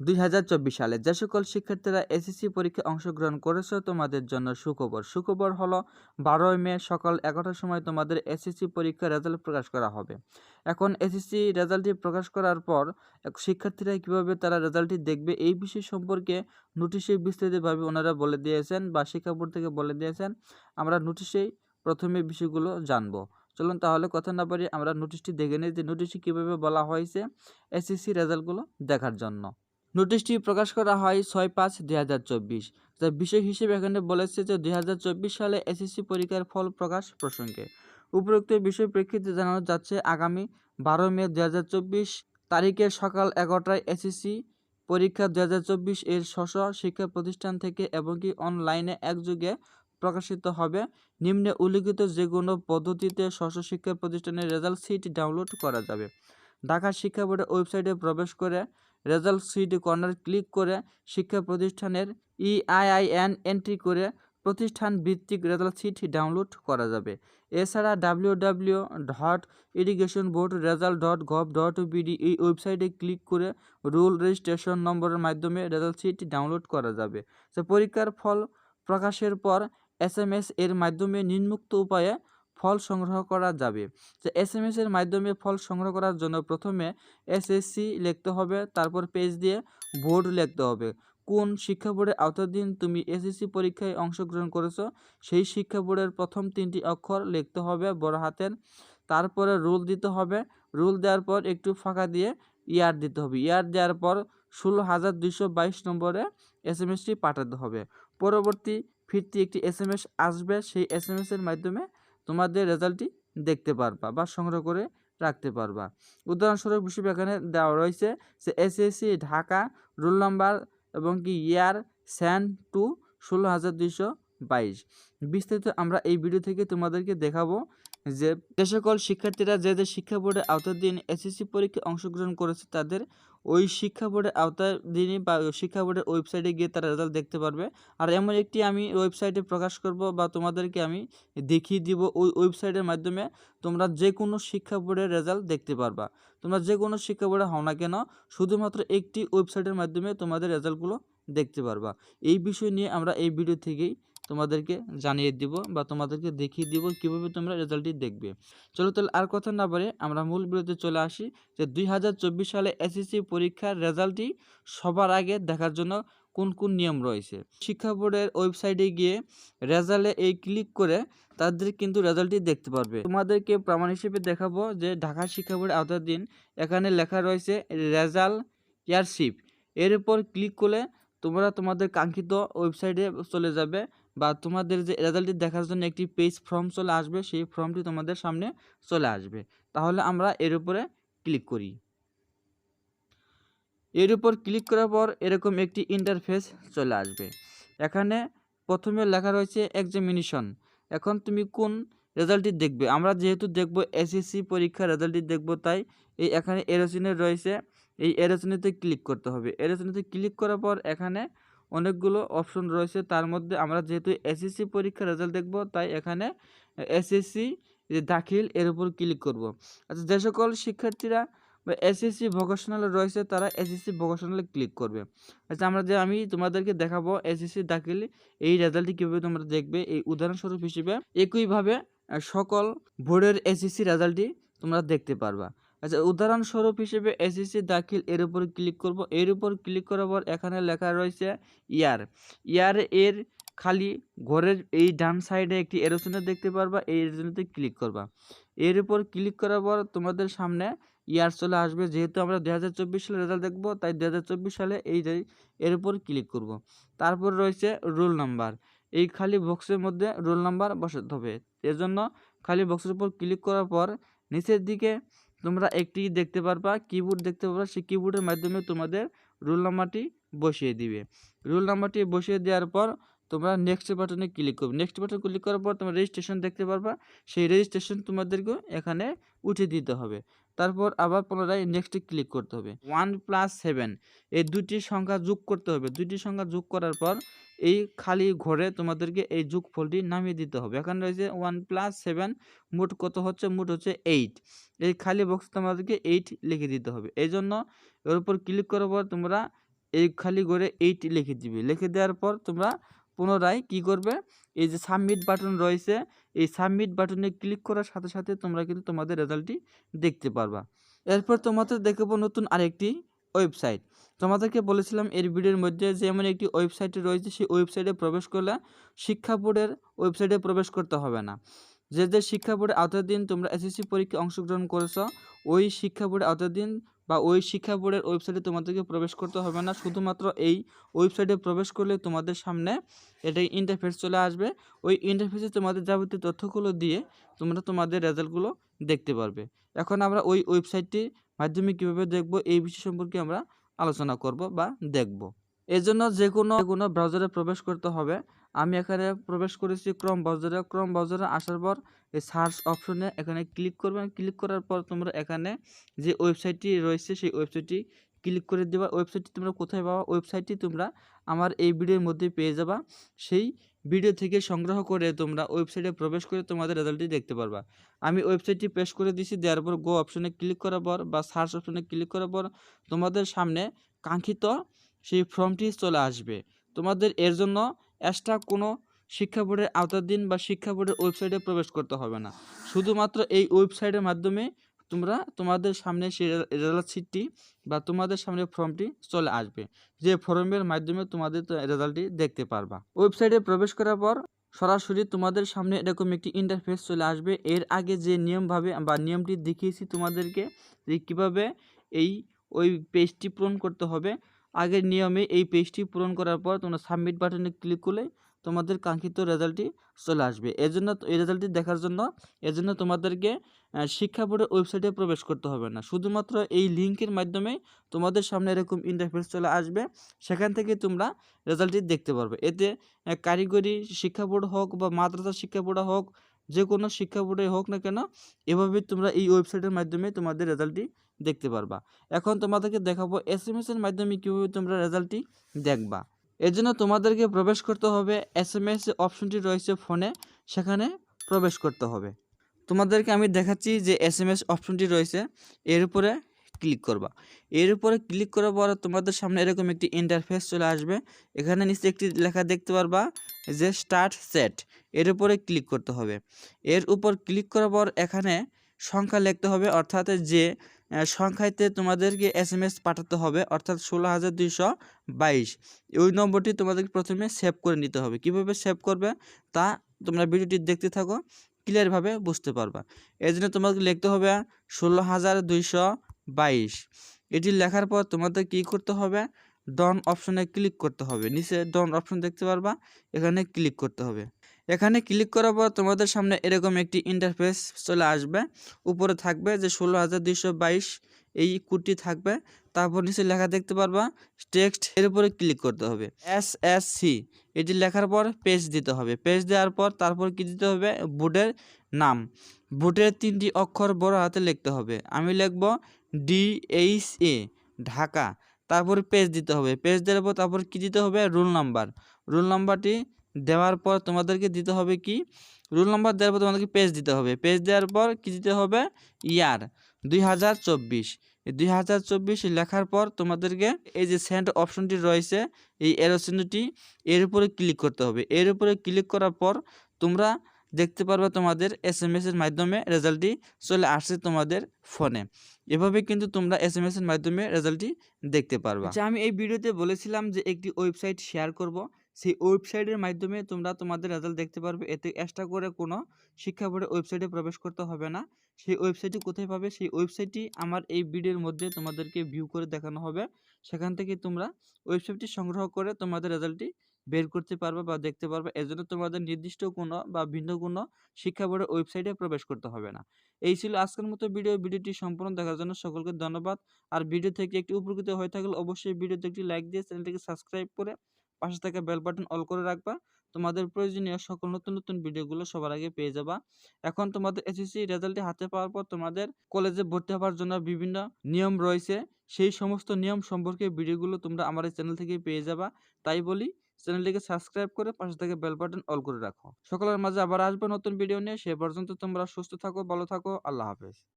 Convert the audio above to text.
দুই হাজার চব্বিশ সালে যে সকল শিক্ষার্থীরা এসএসসি পরীক্ষায় অংশগ্রহণ করেছ, তোমাদের জন্য সুখবর। সুখবর হলো, বারোই মে সকাল এগারোটার সময় তোমাদের এসএসসি পরীক্ষার রেজাল্ট প্রকাশ করা হবে। এখন এসএসসি রেজাল্টটি প্রকাশ করার পর শিক্ষার্থীরা কীভাবে তারা রেজাল্টটি দেখবে এই বিষয় সম্পর্কে নোটিশে বিস্তারিতভাবে ওনারা বলে দিয়েছেন বা শিক্ষা বোর্ড থেকে বলে দিয়েছেন। আমরা নোটিশেই প্রথমে বিষয়গুলো জানব। চলুন তাহলে কথা না পারি আমরা নোটিশটি দেখে নিই যে নোটিশে কীভাবে বলা হয়েছে এসএসসি রেজাল্টগুলো দেখার জন্য। নোটিশটি প্রকাশ করা হয় ছয় পাঁচ দুই হাজার চব্বিশ। তার বিষয় হিসেবে এখানে বলেছে যে দুই হাজার চব্বিশ সালে এসএসসি পরীক্ষার ফল প্রকাশ প্রসঙ্গে। উপরোক্ত বিষয় প্রেক্ষিতে জানানো যাচ্ছে, আগামী বারো মে দুই হাজার চব্বিশ তারিখে সকাল এগারোটায় এসএসসি পরীক্ষা দুই হাজার চব্বিশ এর স্ব শিক্ষা প্রতিষ্ঠান থেকে এবং কি অনলাইনে একযোগে প্রকাশিত হবে। নিম্নে উল্লিখিত যে কোনো পদ্ধতিতে স্ব শিক্ষা প্রতিষ্ঠানের রেজাল্ট সিট ডাউনলোড করা যাবে। ঢাকা শিক্ষা বোর্ডের ওয়েবসাইটে প্রবেশ করে রেজাল্ট সিট কর্নার ক্লিক করে শিক্ষা প্রতিষ্ঠানের E ইআইআইএন এন্ট্রি করে প্রতিষ্ঠান ভিত্তিক রেজাল্ট সিট ডাউনলোড করা যাবে। এছাড়া W W dot irrigation board result dot gov dot BD এই ওয়েবসাইটে ক্লিক করে রুল রেজিস্ট্রেশন নম্বরের মাধ্যমে রেজাল্ট সিট ডাউনলোড করা যাবে। তো পরীক্ষার ফল প্রকাশের পর এস এম এস এর মাধ্যমে নিম্নোক্ত উপায়ে ফল সংগ্রহ করা যাবে। তো এস এম এস এর মাধ্যমে ফল সংগ্রহ করার জন্য প্রথমে এসএসসি লিখতে হবে, তারপর পেজ দিয়ে বোর্ড লিখতে হবে। কোন শিক্ষা বোর্ডের আওতাধীন তুমি এসএসসি পরীক্ষায় অংশগ্রহণ করেছ, সেই শিক্ষা বোর্ডের প্রথম তিনটি অক্ষর লিখতে হবে বড় হাতের। তারপরে রুল দিতে হবে। রুল দেওয়ার পর একটু ফাঁকা দিয়ে ইয়ার দিতে হবে। ইয়ার দেওয়ার পর ষোলো হাজার দুইশো বাইশ নম্বরে এস এম এসটি পাঠাতে হবে। পরবর্তী ফিরতি একটি এস এম এস আসবে, সেই এস এম এসের মাধ্যমে তোমাদের রেজাল্টটি দেখতে পারবা বা সংগ্রহ করে রাখতে পারবা। উদাহরণস্বরূপ হিসেবে এখানে দেওয়া রয়েছে যে এসএসসি ঢাকা, রোল নাম্বার এবং কি ইয়ার স্যান টু ষোলো হাজার দুইশো বাইশ। বিস্তারিত আমরা এই ভিডিও থেকে তোমাদেরকে দেখাবো যে যে সকল শিক্ষার্থীরা যে যে শিক্ষা বোর্ডের আওতাধীন এসএসসি পরীক্ষায় অংশগ্রহণ করেছে তাদের ওই শিক্ষা বোর্ডের আওতাধীনই বা শিক্ষা বোর্ডের ওয়েবসাইটে গিয়ে তারা রেজাল্ট দেখতে পারবে। আর এমন একটি আমি ওয়েবসাইটে প্রকাশ করব বা তোমাদেরকে আমি দেখিয়ে দিব ওই ওয়েবসাইটের মাধ্যমে তোমরা যে কোনো শিক্ষা বোর্ডের রেজাল্ট দেখতে পারবা। তোমরা যে কোনো শিক্ষা বোর্ডে হও না কেন, শুধুমাত্র একটি ওয়েবসাইটের মাধ্যমে তোমাদের রেজাল্টগুলো দেখতে পারবা। এই বিষয় নিয়ে আমরা এই ভিডিও থেকেই তোমাদেরকে জানিয়ে দিব বা তোমাদেরকে দেখিয়ে দিব কীভাবে তোমরা রেজাল্টটি দেখবে। চলো তাহলে আর কথা না বলে আমরা মূল ভিডিওতে চলে আসি যে দুই হাজার চব্বিশ সালে এসএসসি পরীক্ষার রেজাল্টটি সবার আগে দেখার জন্য কোন কোন নিয়ম রয়েছে। শিক্ষা বোর্ডের ওয়েবসাইটে গিয়ে রেজাল্টে এই ক্লিক করে তাদের কিন্তু রেজাল্টটি দেখতে পারবে। তোমাদেরকে প্রমাণ হিসেবে দেখাবো যে ঢাকা শিক্ষা বোর্ডের আওতাধীন এখানে লেখা রয়েছে রেজাল্ট ইয়ারশিপ এর উপর ক্লিক করলে তোমরা তোমাদের কাঙ্ক্ষিত ওয়েবসাইটে চলে যাবে। বা তোমাদের যে রেজাল্টটি দেখার জন্য একটি পেজ ফর্ম চলে আসবে, সেই ফর্মটি তোমাদের সামনে চলে আসবে। তাহলে আমরা এর উপরে ক্লিক করি। এর উপর ক্লিক করার পর এরকম একটি ইন্টারফেস চলে আসবে। এখানে প্রথমে লেখা রয়েছে এক্সামিনেশন এখন তুমি কোন রেজাল্টটি দেখবে? আমরা যেহেতু দেখব এসএসসি পরীক্ষার রেজাল্টটি দেখব, তাই এই এখানে এরোসিনে রয়েছে, এই এরোসিনেতে ক্লিক করতে হবে। এরোসিনেতে ক্লিক করার পর এখানে অনেকগুলো অপশন রয়েছে। তার মধ্যে আমরা যেহেতু এসএসসি পরীক্ষার রেজাল্ট দেখব, তাই এখানে এসএসসি দাখিল, এর উপর ক্লিক করব। আচ্ছা যে সকল শিক্ষার্থীরা বা এসএসসি ভোকেশনাল রয়েছে, তারা এসএসসি ভোকেশনালে ক্লিক করবে। আচ্ছা আমরা যে আমি তোমাদেরকে দেখাবো এসএসসি দাখিল, এই রেজাল্টটি কীভাবে তোমরা দেখবে? এই উদাহরণস্বরূপ হিসেবে একইভাবে সকল বোর্ডের এসএসসি রেজাল্টটি তোমরা দেখতে পারবা। আচ্ছা উদাহরণস্বরূপ হিসেবে এসএসসি দাখিল এর উপর ক্লিক করব। এর উপর ক্লিক করার পর এখানে লেখা রয়েছে ইয়ার। ইয়ার এর খালি ঘরের এই ডান সাইডে একটি এরোসনে দেখতে পারবা। এই এরোসনেতে ক্লিক করবা। এর উপর ক্লিক করার পর তোমাদের সামনে ইয়ার চলে আসবে। যেহেতু আমরা দু হাজার চব্বিশ সালে রেজাল্ট দেখব, তাই দু হাজার চব্বিশ সালে এই এর উপর ক্লিক করব। তারপর রয়েছে রোল নাম্বার। এই খালি বক্সের মধ্যে রোল নাম্বার বসাতে হবে। এর জন্য খালি বক্সের উপর ক্লিক করার পর নিচের দিকে তোমরা একটি দেখতে পারবা কিবোর্ড দেখতে পারবা, সেই কিবোর্ডের মাধ্যমে তোমাদের রোল নাম্বারটি বসিয়ে দিবে। রোল নাম্বারটি বসিয়ে দেওয়ার পর তোমরা নেক্সট বাটনে ক্লিক করবে। নেক্সট বাটনে ক্লিক করার পর তোমরা রেজিস্ট্রেশন দেখতে পারবা, সেই রেজিস্ট্রেশন তোমাদেরকে এখানে উঠে দিতে হবে। তারপর আবার পুনরায় নেক্সটে ক্লিক করতে হবে। ওয়ান প্লাস সেভেন এই দুটি সংখ্যা যোগ করতে হবে। দুটি সংখ্যা যোগ করার পর এই খালি ঘরে তোমাদেরকে এই যোগ ফলটি নামিয়ে দিতে হবে। এখানে রয়েছে ওয়ান প্লাস সেভেন মোট কত হচ্ছে? মোট হচ্ছে এইট এই খালি বক্স তোমাদেরকে এইট লিখে দিতে হবে। এই জন্য এর উপর ক্লিক করার পর তোমরা এই খালি করে এইট লিখে দিবে। লিখে দেওয়ার পর তোমরা পুনরায় কি করবে? এই যে সাবমিট বাটন রয়েছে, এই সাবমিট বাটনে ক্লিক করার সাথে সাথে তোমরা কিন্তু তোমাদের রেজাল্টটি দেখতে পারবা। এরপর তোমাদের দেখাবো নতুন আরেকটি ওয়েবসাইট তোমাদেরকে বলেছিলাম এর ভিডিওর মধ্যে যে এমন একটি ওয়েবসাইট রয়েছে, সেই ওয়েবসাইটে প্রবেশ করলে শিক্ষা বোর্ডের ওয়েবসাইটে প্রবেশ করতে হবে না। যে যে শিক্ষা বোর্ডের আওতাধীন তোমরা এসএসসি পরীক্ষায় অংশগ্রহণ করেছ, ওই শিক্ষা বোর্ডের আওতাধীন বা ওই শিক্ষা বোর্ডের ওয়েবসাইটে তোমাদেরকে প্রবেশ করতে হবে না। শুধুমাত্র এই ওয়েবসাইটে প্রবেশ করলে তোমাদের সামনে এটাই ইন্টারফেস চলে আসবে। ওই ইন্টারফেসে তোমাদের যাবতীয় তথ্যগুলো দিয়ে তোমরা তোমাদের রেজাল্টগুলো দেখতে পারবে। এখন আমরা ওই ওয়েবসাইটটির মাধ্যমে কীভাবে দেখব এই বিষয় সম্পর্কে আমরা আলোচনা করব বা দেখব। এজন্য যে কোনো কোনো ব্রাউজারে প্রবেশ করতে হবে। আমি এখানে প্রবেশ করেছি ক্রম ব্রাউজারে ক্রম ব্রাউজারে আসার পর এই সার্চ অপশনে এখানে ক্লিক করবেন। ক্লিক করার পর তোমরা এখানে যে ওয়েবসাইটটি রয়েছে সেই ওয়েবসাইটটি ক্লিক করে দেবা। ওয়েবসাইটটি তোমরা কোথায় পাবা? ওয়েবসাইটটি তোমরা আমার এই ভিডিওর মধ্যে পেয়ে যাবা। সেই ভিডিও থেকে সংগ্রহ করে তোমরা ওয়েবসাইটে প্রবেশ করে তোমাদের রেজাল্টটি দেখতে পারবা। আমি ওয়েবসাইটটি পেশ করে দিয়েছি দেওয়ার পর গো অপশনে ক্লিক করার পর বা সার্চ অপশনে ক্লিক করার পর তোমাদের সামনে কাঙ্ক্ষিত সেই ফর্মটি চলে আসবে। তোমাদের এর জন্য এক্সট্রা কোনো শিক্ষা বোর্ডের আওতাধীন বা শিক্ষা বোর্ডের ওয়েবসাইটে প্রবেশ করতে হবে না। শুধুমাত্র এই ওয়েবসাইটের মাধ্যমে তোমরা তোমাদের সামনে সেই রেজাল্ট শিটটি বা তোমাদের সামনে ফর্মটি চলে আসবে। যে ফর্মের মাধ্যমে তোমাদের রেজাল্টটি দেখতে পারবা। ওয়েবসাইটে প্রবেশ করার পর সরাসরি তোমাদের সামনে এরকম একটি ইন্টারফেস চলে আসবে। এর আগে যে নিয়মভাবে বা নিয়মটি দেখিয়েছি তোমাদেরকে যে কীভাবে এই ওই পেজটি পূরণ করতে হবে আগের নিয়মে এই পেজটি পূরণ করার পর তোমরা সাবমিট বাটনে ক্লিক করলে তোমাদের কাঙ্ক্ষিত রেজাল্টটি চলে আসবে। এজন্য এই রেজাল্টটি দেখার জন্য, এজন্য তোমাদেরকে শিক্ষা বোর্ডের ওয়েবসাইটে প্রবেশ করতে হবে না। শুধুমাত্র এই লিঙ্কের মাধ্যমে তোমাদের সামনে এরকম ইন্টারফেস চলে আসবে, সেখান থেকে তোমরা রেজাল্টটি দেখতে পারবে। এতে কারিগরি শিক্ষা বোর্ড হোক বা মাদ্রাসা শিক্ষা বোর্ড হোক যে কোনো শিক্ষা বোর্ডে হোক না কেন এভাবে তোমরা এই ওয়েবসাইটের মাধ্যমে তোমাদের রেজাল্টটি দেখতে পারবা। এখন তোমাদেরকে দেখাবো এস এম এসের মাধ্যমে কীভাবে তোমরা রেজাল্টটি দেখবা। এর জন্য তোমাদেরকে প্রবেশ করতে হবে, এস এম এস অপশনটি রয়েছে ফোনে, সেখানে প্রবেশ করতে হবে। তোমাদেরকে আমি দেখাচ্ছি যে এস এম এস অপশনটি রয়েছে, এর উপরে ক্লিক করবা। এর উপরে ক্লিক করার পর তোমাদের সামনে এরকম একটি ইন্টারফেস চলে আসবে। এখানে নিচে একটি লেখা দেখতে পারবা যে স্টার্ট সেট এর উপরে ক্লিক করতে হবে। এর উপর ক্লিক করার পর এখানে সংখ্যা লিখতে হবে, অর্থাৎ যে সংখ্যাতে তোমাদেরকে এস এম এস পাঠাতে হবে, অর্থাৎ ষোলো হাজার দুইশো বাইশ। ওই নম্বরটি তোমাদেরকে প্রথমে সেভ করে নিতে হবে। কীভাবে সেভ করবে? তা তোমরা ভিডিওটি দেখতে থাকো ক্লিয়ারভাবে বুঝতে পারবা। এই জন্য তোমাকে লিখতে হবে ষোলো হাজার দুইশো বাইশ। এটি লেখার পর তোমাদের কি করতে হবে? ডন অপশনে ক্লিক করতে হবে। নিচে ডন অপশন দেখতে পারবা, এখানে ক্লিক করতে হবে। এখানে ক্লিক করার পর তোমাদের সামনে এরকম একটি ইন্টারফেস চলে আসবে। উপরে থাকবে যে ষোলো হাজার দুইশো বাইশ, এই কুটি থাকবে। তারপর নিচে লেখা দেখতে পারবা টেক্সট এর উপরে ক্লিক করতে হবে। এস এস সি এটি লেখার পর পেজ দিতে হবে। পেজ দেওয়ার পর তারপর কি দিতে হবে? বোর্ডের নাম। বোর্ডের তিনটি অক্ষর বড় হাতে লিখতে হবে। আমি লিখব ডি এইচ এ ঢাকা। তারপর পেজ দিতে হবে। পেজ দেওয়ার পর তারপর কি দিতে হবে? রোল নাম্বার রোল নাম্বারটি দেওয়ার পর তোমাদেরকে দিতে হবে কি? রোল নাম্বার দেওয়ার পর তোমাদেরকে পেজ দিতে হবে। পেজ দেওয়ার পর কি দিতে হবে? ইয়ার দুই হাজার চব্বিশ। দুই হাজার চব্বিশ লেখার পর তোমাদেরকে এই যে সেন্ড অপশনটি রয়েছে, এই এরোসিনটি এর উপরে ক্লিক করতে হবে। এর উপরে ক্লিক করার পর তোমরা দেখতে পারবে তোমাদের এস এম এর মাধ্যমে রেজাল্টটি চলে আসছে তোমাদের ফোনে এভাবে কিন্তু তোমরা এস এম এর মাধ্যমে রেজাল্টটি দেখতে পারবে। আচ্ছা আমি এই ভিডিওতে বলেছিলাম যে একটি ওয়েবসাইট শেয়ার করব। সেই ওয়েবসাইটের মাধ্যমে তোমরা তোমাদের রেজাল্ট দেখতে পারবে। এতে এক্সট্রা করে কোনো শিক্ষা বোর্ডের ওয়েবসাইটে প্রবেশ করতে হবে না। সেই ওয়েবসাইটটি কোথায় পাবে? সেই ওয়েবসাইটটি আমার এই ভিডিওর মধ্যে তোমাদেরকে ভিউ করে দেখানো হবে। সেখান থেকে তোমরা ওয়েবসাইটটি সংগ্রহ করে তোমাদের রেজাল্টটি বের করতে পারবে বা দেখতে পারবে। এজন্য তোমাদের নির্দিষ্ট কোনো বা ভিন্ন কোনো শিক্ষা বোর্ডের ওয়েবসাইটে প্রবেশ করতে হবে না। এই ছিল আজকের মতো ভিডিও। ভিডিওটি সম্পূর্ণ দেখার জন্য সকলকে ধন্যবাদ। আর ভিডিও থেকে একটি উপকৃত হয়ে থাকলে অবশ্যই ভিডিওতে একটি লাইক দিয়ে চ্যানেলটিকে সাবস্ক্রাইব করে পাশে থাকা বেল বাটন অল করে রাখবা। তোমাদের প্রয়োজনীয় সকল নতুন নতুন ভিডিওগুলো সবার আগে পেয়ে যাবা। এখন তোমাদের এসএসসি রেজাল্টটি হাতে পাওয়ার পর তোমাদের কলেজে ভর্তি হওয়ার জন্য বিভিন্ন নিয়ম রয়েছে। সেই সমস্ত নিয়ম সম্পর্কে ভিডিওগুলো তোমরা আমার এই চ্যানেল থেকে পেয়ে যাবা। তাই বলি চ্যানেলটিকে সাবস্ক্রাইব করে পাশে থেকে বেল বাটন অল করে রাখো। সকলের মাঝে আবার আসবে নতুন ভিডিও নিয়ে। সে পর্যন্ত তোমরা সুস্থ থাকো, ভালো থাকো। আল্লাহ হাফেজ।